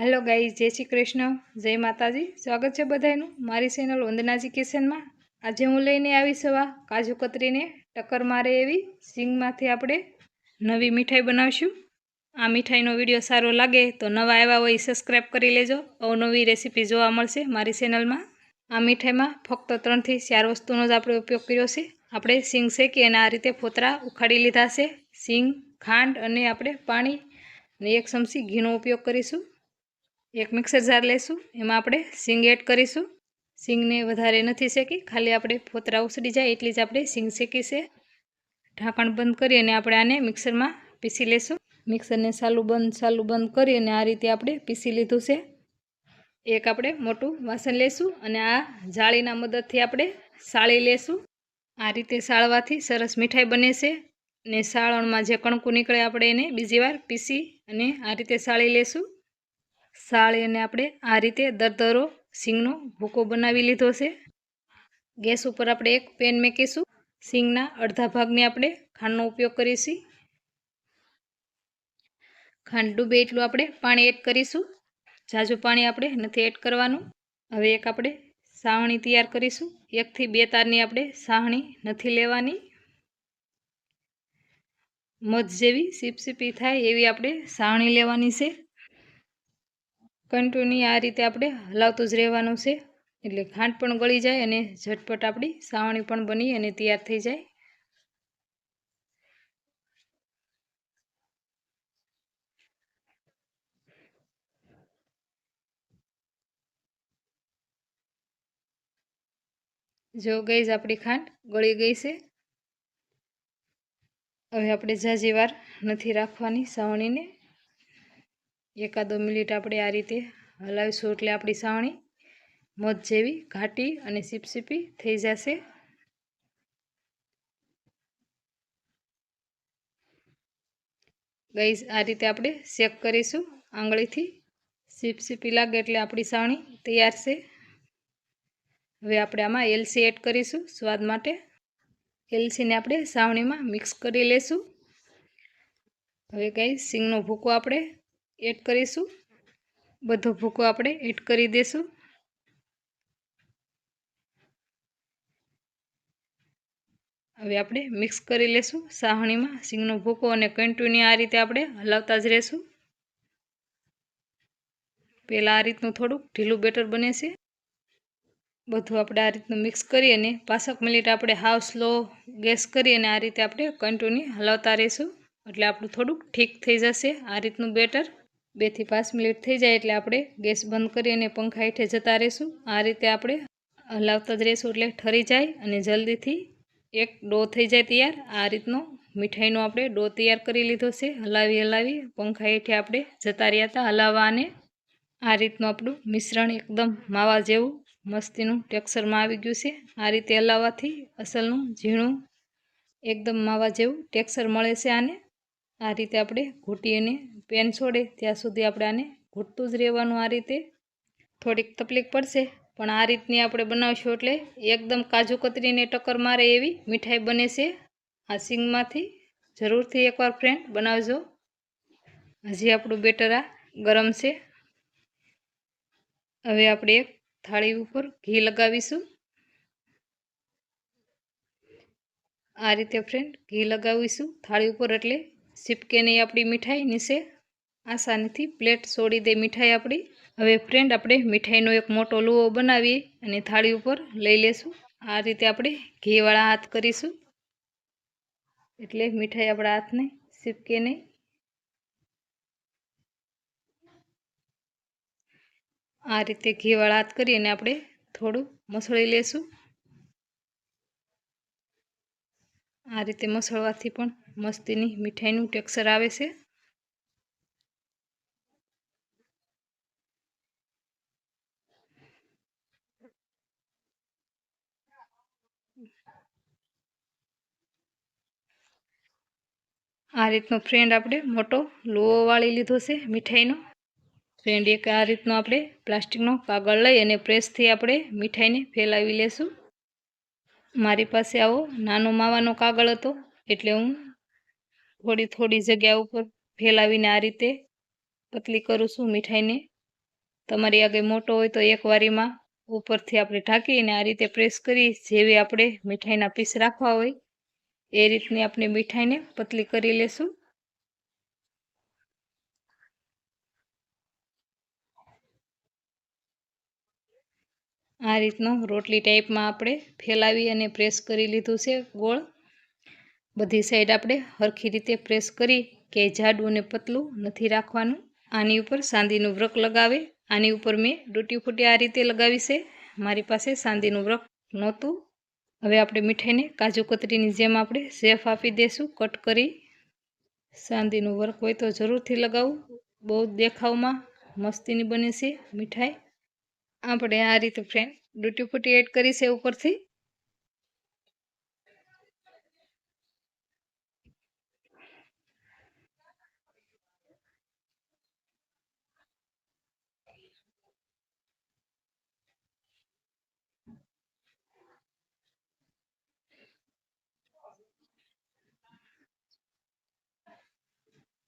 Hello ગાઈ જય શ્રી કૃષ્ણ, જય માતાજી. સ્વાગત છે બધાનું મારી ચેનલ વંદનાજી કિશનમાં આજે હું લઈને આવી સવા કાજુ કતરીને ટક્કર મારે એવી સિંગમાંથી આપણે નવી મીઠાઈ બનાવશું. આ મીઠાઈનો વીડિયો સારો લાગે તો નવા આવ્યા હોય સબસ્ક્રાઈબ કરી લેજો. અવનવી રેસીપી જોવા મળશે મારી ચેનલમાં. આ મીઠાઈમાં ફક્ત ત્રણથી ચાર વસ્તુનો જ આપણે ઉપયોગ કર્યો છે. આપણે સિંગ શેકી અને આ રીતે ફોતરા ઉખાડી લીધા છે. સિંગ, ખાંડ અને આપણે પાણી અને એક ચમચી ઘીનો ઉપયોગ કરીશું. એક મિક્સર જાર લેશું, એમાં આપણે સિંગ એડ કરીશું. સિંગને વધારે નથી શેકી, ખાલી આપણે ફોતરા ઉસડી જાય એટલી જ આપણે સિંગ શેકી છે. ઢાંકણ બંધ કરી અને આપણે આને મિક્સરમાં પીસી લેશું. મિક્સરને સાલું બંધ સાલું બંધ કરી અને આ રીતે આપણે પીસી લીધું છે. એક આપણે મોટું વાસણ લેશું અને આ જાળીના મદદથી આપણે સાળી લેશું. આ રીતે સાળવાથી સરસ મીઠાઈ બને છે ને સાળણમાં જે કણકું નીકળે આપણે એને બીજી વાર પીસી અને આ રીતે સાળી લેશું. સાળી અને આપણે આ રીતે દરદરો સિંગનો ભૂકો બનાવી લીધો છે. ગેસ ઉપર આપણે એક પેન મેકીશું. સિંગના અડધા ભાગની આપણે ખાંડનો ઉપયોગ કરીશું. ખાંડ ડૂબે એટલું આપણે પાણી એડ કરીશું. ઝાઝુ પાણી આપણે નથી એડ કરવાનું. હવે એક આપણે સાવણી તૈયાર કરીશું. એકથી બે તારની આપણે સાવણી નથી લેવાની. મધ જેવી સીપસીપી થાય એવી આપણે સાવણી લેવાની છે. કન્ટિન્યુ આ રીતે આપણે હલાવતું જ રહેવાનું છે. એટલે ખાંડ પણ ગળી જાય અને ઝટપટ આપણી સાવણી પણ બની અને તૈયાર થઈ જાય. જો ગઈ આપણી ખાંડ ગળી ગઈ છે. હવે આપણે ઝાઝી વાર નથી રાખવાની સાવણીને. એકાદો મિનિટ આપણે આ રીતે હલાવીશું એટલે આપણી સાવણી મધ જેવી ઘાટી અને સીપસીપી થઈ જશે. ગઈ આ રીતે આપણે શેક કરીશું. આંગળીથી સીપસીપી લાગે એટલે આપણી સાવણી તૈયાર છે. હવે આપણે આમાં એલસી એડ કરીશું સ્વાદ માટે. એલસીને આપણે સાવણીમાં મિક્સ કરી લેશું. હવે ગાઈ સિંગનો ભૂકો આપણે એડ કરીશું. બધો ભૂકો આપણે એડ કરી દઈશું હવે આપણે મિક્સ કરી લેશું સાહણીમાં. સિંગનો ભૂકો અને કંટુની આ રીતે આપણે હલાવતા જ રહેશું. પહેલાં આ રીતનું થોડુંક ઢીલું બેટર બને છે. બધું આપણે આ રીતનું મિક્સ કરી અને પાંસઠ મિનિટ આપણે હાવ સ્લો ગેસ કરી અને આ રીતે આપણે કંટુની હલાવતા રહીશું. એટલે આપણું થોડુંક ઠીક થઈ જશે આ રીતનું બેટર. બેથી પાંચ મિનિટ થઈ જાય એટલે આપણે ગેસ બંધ કરી અને પંખા હેઠે જતા રહીશું. આ રીતે આપણે હલાવતા જ રહીશું એટલે ઠરી જાય અને જલ્દીથી એક ડો થઈ જાય તૈયાર. આ રીતનો મીઠાઈનો આપણે ડો તૈયાર કરી લીધો છે. હલાવી હલાવી પંખા હેઠે આપણે જતા રહ્યા હતા હલાવવા અને આ રીતનું આપણું મિશ્રણ એકદમ માવા જેવું મસ્તીનું ટેક્સરમાં આવી ગયું છે. આ રીતે હલાવવાથી અસલનું ઝીણું એકદમ માવા જેવું ટેક્સર મળે છે આને. આ રીતે આપણે ઘૂંટી અને પેન છોડે, ત્યાં સુધી આપણે આને ઘૂંટતું જ રહેવાનું આ રીતે. થોડીક તકલીફ પડશે, પણ આ રીતની આપણે બનાવશું એટલે એકદમ કાજુ કતરીને ટક્કર મારે એવી મીઠાઈ બને છે. આ સિંગમાંથી જરૂરથી એકવાર ફ્રેન્ડ બનાવજો. હજી આપણું બેટર આ ગરમ છે. હવે આપણે એક થાળી ઉપર ઘી લગાવીશું. આ રીતે ફ્રેન્ડ ઘી લગાવીશું. થાળી ઉપર એટલે સીપકે નહીં આપણી મીઠાઈ નીચે આસાનીથી પ્લેટ છોડી દે મીઠાઈ આપણી. હવે ફ્રેન્ડ આપણે મીઠાઈનો એક મોટો લુવો બનાવીએ અને થાળી ઉપર લઈ લેશું. આ રીતે આપણે ઘીવાળા હાથ કરીશું. એટલે મીઠાઈ આપણા હાથને સીપકે નહીં. આ રીતે ઘીવાળા હાથ કરી અને આપણે થોડું મસળી લેશું. આ રીતે મસળવાથી પણ મસ્તીની મીઠાઈનું ટેક્સચર આવે છે. આ રીતનો ફ્રેન્ડ આપણે મોટો લોહો વાળી લીધો છે મીઠાઈનો. ફ્રેન્ડ એક આ રીતનો આપણે પ્લાસ્ટિકનો કાગળ લઈ અને પ્રેસથી આપણે મીઠાઈને ફેલાવી લેશું. મારી પાસે આવો નાનો માવાનો કાગળ હતો એટલે હું થોડી થોડી જગ્યા ઉપર ફેલાવીને આ રીતે પતલી કરું છું મીઠાઈને. તમારી આગળ મોટો હોય તો એક વારીમાં ઉપરથી આપણે ઢાંકીને આ રીતે પ્રેસ કરી, જેવી આપણે મીઠાઈના પીસ રાખવા હોય. એ રીતની આપણે મીઠાઈને પતલી કરી લેશું. આ રીતનો રોટલી ટાઈપમાં આપણે ફેલાવી અને પ્રેસ કરી લીધું છે ગોળ. બધી સાઈડ આપણે હરખી રીતે પ્રેસ કરી કે જાડું અને પતલું નથી રાખવાનું. આની ઉપર સાંદીનું વ્રક લગાવે. આની ઉપર મેં ડૂટી ફૂટી આ રીતે લગાવી છે. મારી પાસે સાંદીનું વ્રક નહોતું. હવે આપણે મીઠાઈને કાજુ કતરીની જેમ આપણે શેફ આપી દઈશું કટ કરી. સાંદીનું વર્ક હોય તો જરૂરથી લગાવવું બહુ દેખાવમાં મસ્તીની બને છે મીઠાઈ. આપણે આ રીતે ફ્રેન્ડ ડૂટી ફૂટી એડ કરી છે ઉપરથી.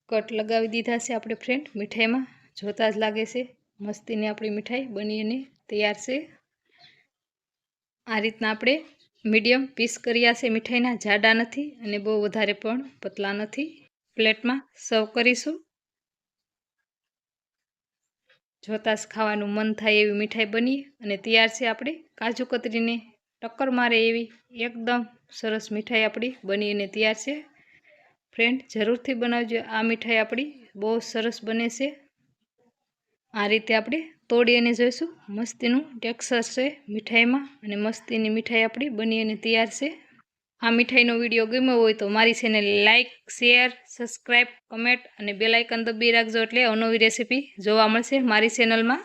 કટ લગાવી દીધા છે આપણે ફ્રેન્ડ મીઠાઈમાં જોતા જ લાગે છે. મસ્તીની આપણી મીઠાઈ બની અને તૈયાર છે. આ રીતના આપણે મીડિયમ પીસ કર્યા છે. મીઠાઈના જાડા નથી અને બહુ વધારે પણ પતલા નથી. પ્લેટમાં સર્વ કરીશું. જોતા જ ખાવાનું મન થાય એવી મીઠાઈ બની અને તૈયાર છે આપણે કાજુ કતરીને ટક્કર મારે એવી એકદમ સરસ મીઠાઈ આપણી બની અને તૈયાર છે. ફ્રેન્ડ જરૂરથી બનાવજો. આ મીઠાઈ આપણી બહુ સરસ બને છે. આ રીતે આપણે તોડી અને જોઈશું. મસ્તીનું ટેક્સર છે મીઠાઈમાં અને મસ્તીની મીઠાઈ આપણી બની અને તૈયાર છે. આ મીઠાઈનો વીડિયો ગમ્યો હોય તો મારી channel like share, subscribe, comment અને બેલાઇકન દબી રાખજો એટલે અવનવી રેસીપી જોવા મળશે મારી ચેનલમાં.